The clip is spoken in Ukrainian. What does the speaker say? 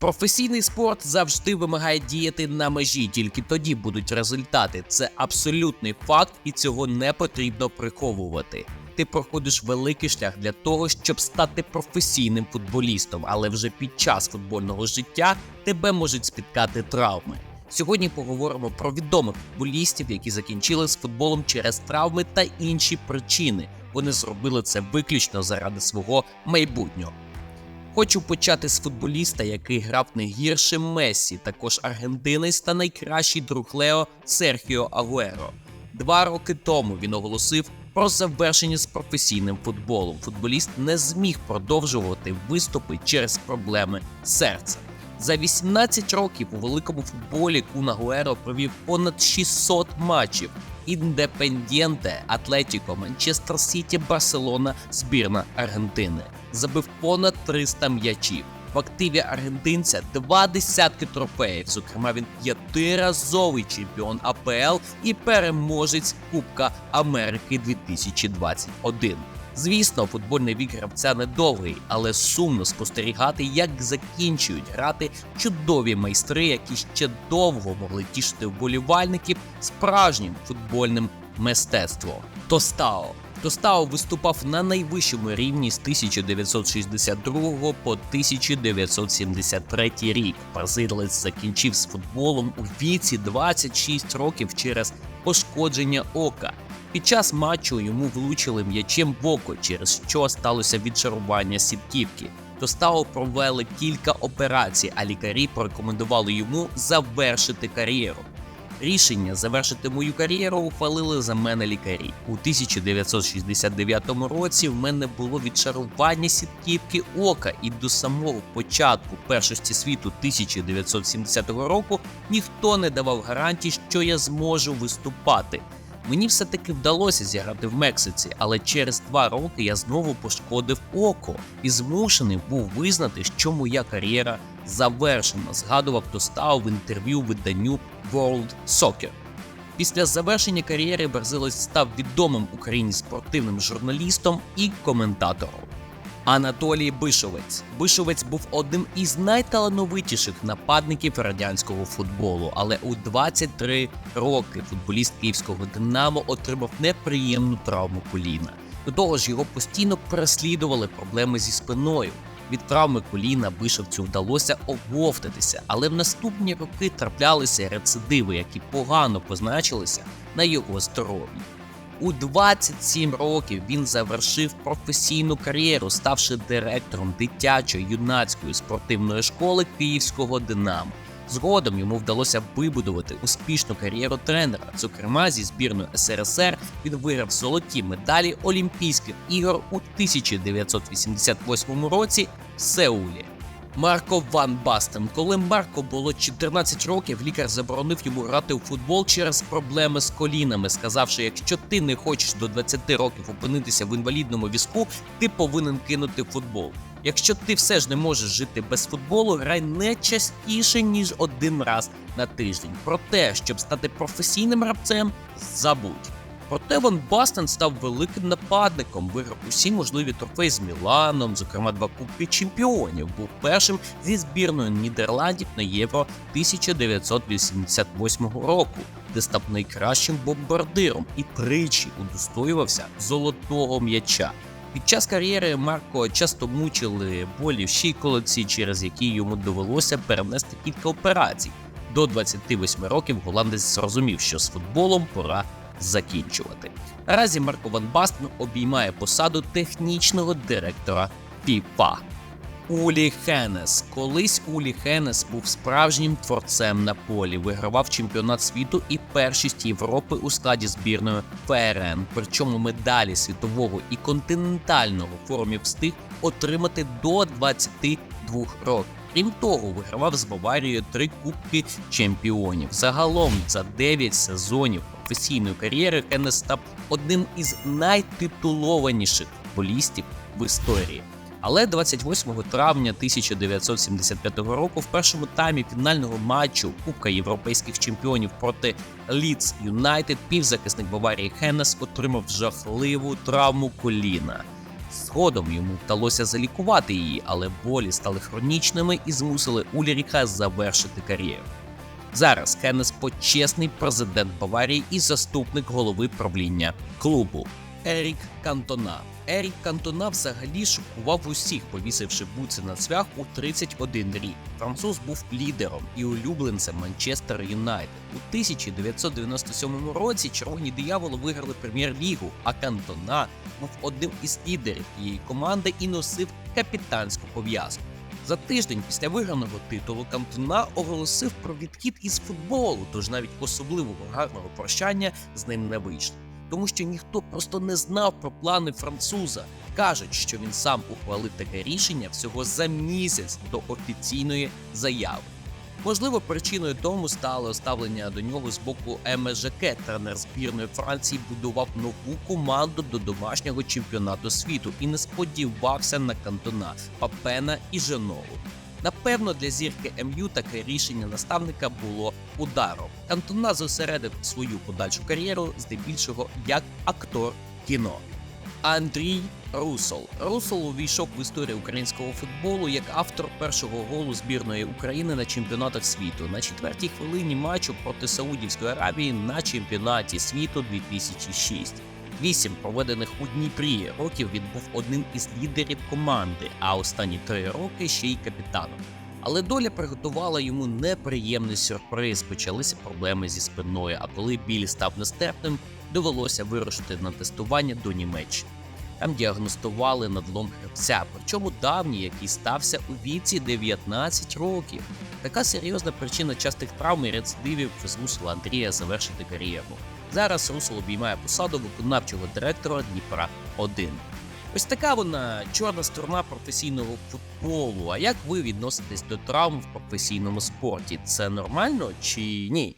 Професійний спорт завжди вимагає діяти на межі, тільки тоді будуть результати. Це абсолютний факт, і цього не потрібно приховувати. Ти проходиш великий шлях для того, щоб стати професійним футболістом, але вже під час футбольного життя тебе можуть спіткати травми. Сьогодні поговоримо про відомих футболістів, які закінчили з футболом через травми та інші причини. Вони зробили це виключно заради свого майбутнього. Хочу почати з футболіста, який грав не гірше Мессі, також аргентинець та найкращий друг Лео Серхіо Агуеро. Два роки тому він оголосив про завершення з професійним футболом. Футболіст не зміг продовжувати виступи через проблеми серця. За 18 років у великому футболі Кун Агуеро провів понад 600 матчів. Індепендієнте, Атлетіко, Манчестер Сіті, Барселона, збірна Аргентини. Забив понад 300 м'ячів. В активі аргентинця два десятки трофеїв. Зокрема, він п'ятиразовий чемпіон АПЛ і переможець Кубка Америки 2021. Звісно, футбольний вік гравця недовгий, але сумно спостерігати, як закінчують грати чудові майстри, які ще довго могли тішити вболівальників справжнім футбольним мистецтвом. Тостао Тостао виступав на найвищому рівні з 1962 по 1973 рік. Бразилець закінчив з футболом у віці 26 років через пошкодження ока. Під час матчу йому влучили м'ячем в око, через що сталося відчарування сітківки. Тостао провели кілька операцій, а лікарі порекомендували йому завершити кар'єру. Рішення завершити мою кар'єру ухвалили за мене лікарі. У 1969 році в мене було відчарування сітківки ока, і до самого початку першості світу 1970 року ніхто не давав гарантій, що я зможу виступати. Мені все-таки вдалося зіграти в Мексиці, але через два роки я знову пошкодив око і змушений був визнати, що моя кар'єра завершена. Згадував Тостау в інтерв'ю виданню World Soccer. Після завершення кар'єри Берзилець став відомим Україні спортивним журналістом і коментатором. Анатолій Бишовець. Бишовець був одним із найталановитіших нападників радянського футболу, але у 23 роки футболіст київського Динамо отримав неприємну травму коліна. До того ж, його постійно переслідували проблеми зі спиною. Від травми коліна Бишовцю вдалося оговтатися, але в наступні роки траплялися рецидиви, які погано позначилися на його здоров'ї. У 27 років він завершив професійну кар'єру, ставши директором дитячої юнацької спортивної школи Київського Динамо. Згодом йому вдалося вибудувати успішну кар'єру тренера. Зокрема, зі збірною СРСР він виграв золоті медалі Олімпійських ігор у 1988 році в Сеулі. Марко Ван Бастен. Коли Марко було 14 років, лікар заборонив йому грати у футбол через проблеми з колінами, сказавши, якщо ти не хочеш до 20 років опинитися в інвалідному візку, ти повинен кинути футбол. Якщо ти все ж не можеш жити без футболу, грай не частіше ніж один раз на тиждень. Про те, щоб стати професійним гравцем, забудь. Проте Ван Бастен став великим нападником, виграв усі можливі трофеї з Міланом, зокрема два кубки чемпіонів. Був першим зі збірною Нідерландів на Євро 1988 року, де став найкращим бомбардиром і тричі удостоювався золотого м'яча. Під час кар'єри Марко часто мучили болі в щиколотці, через які йому довелося перенести кілька операцій. До 28 років голландець зрозумів, що з футболом пора закінчувати. Наразі Марко Ван Бастен обіймає посаду технічного директора FIFA. Улі Хенес. Колись Улі Хенес був справжнім творцем на полі, вигравав чемпіонат світу і першість Європи у складі збірної ФРН. Причому медалі світового і континентального форумів встиг отримати до 22 років. Крім того, вигравав з Баварією три кубки чемпіонів. Загалом за 9 сезонів професійної кар'єри Хенес став одним із найтитулованіших футболістів в історії. Але 28 травня 1975 року в першому таймі фінального матчу Кубка європейських чемпіонів проти Лідс Юнайтед півзахисник Баварії Хеннес отримав жахливу травму коліна. Згодом йому вдалося залікувати її, але болі стали хронічними і змусили Ульріха завершити кар'єру. Зараз Кеннес почесний президент Баварії і заступник голови правління клубу Ерік Кантона. Ерік Кантона взагалі шокував усіх, повісивши буци на цвях у 31 рік. Француз був лідером і улюбленцем Манчестер Юнайтед. У 1997 році червоні дияволи виграли прем'єр-лігу, а Кантона був одним із лідерів її команди і носив капітанську пов'язку. За тиждень після виграного титулу Кантона оголосив про відхід із футболу, тож навіть особливого гарного прощання з ним не вийшло. Тому що ніхто просто не знав про плани француза. Кажуть, що він сам ухвалив таке рішення всього за місяць до офіційної заяви. Можливо, причиною тому стало ставлення до нього з боку МЖК. Тренер збірної Франції будував нову команду до домашнього чемпіонату світу і не сподівався на кантона Папена і Женову. Напевно, для зірки МЮ таке рішення наставника було ударом. Кантона зосередив свою подальшу кар'єру здебільшого як актор кіно. Андрій Русол. Русол увійшов в історію українського футболу як автор першого голу збірної України на чемпіонатах світу на четвертій хвилині матчу проти Саудівської Аравії на чемпіонаті світу 2006. Вісім проведених у Дніпрі років він був одним із лідерів команди, а останні три роки ще й капітаном. Але доля приготувала йому неприємний сюрприз. Почалися проблеми зі спиною. А коли біль став нестерпним, довелося вирушити на тестування до Німеччини. Там діагностували надлом хребця, причому давній, який стався у віці 19 років. Така серйозна причина частих травм і рецидивів змусила Андрія завершити кар'єру. Зараз Русел обіймає посаду виконавчого директора Дніпра 1 Ось така вона чорна сторона професійного футболу. А як ви відноситесь до травм в професійному спорті? Це нормально чи ні?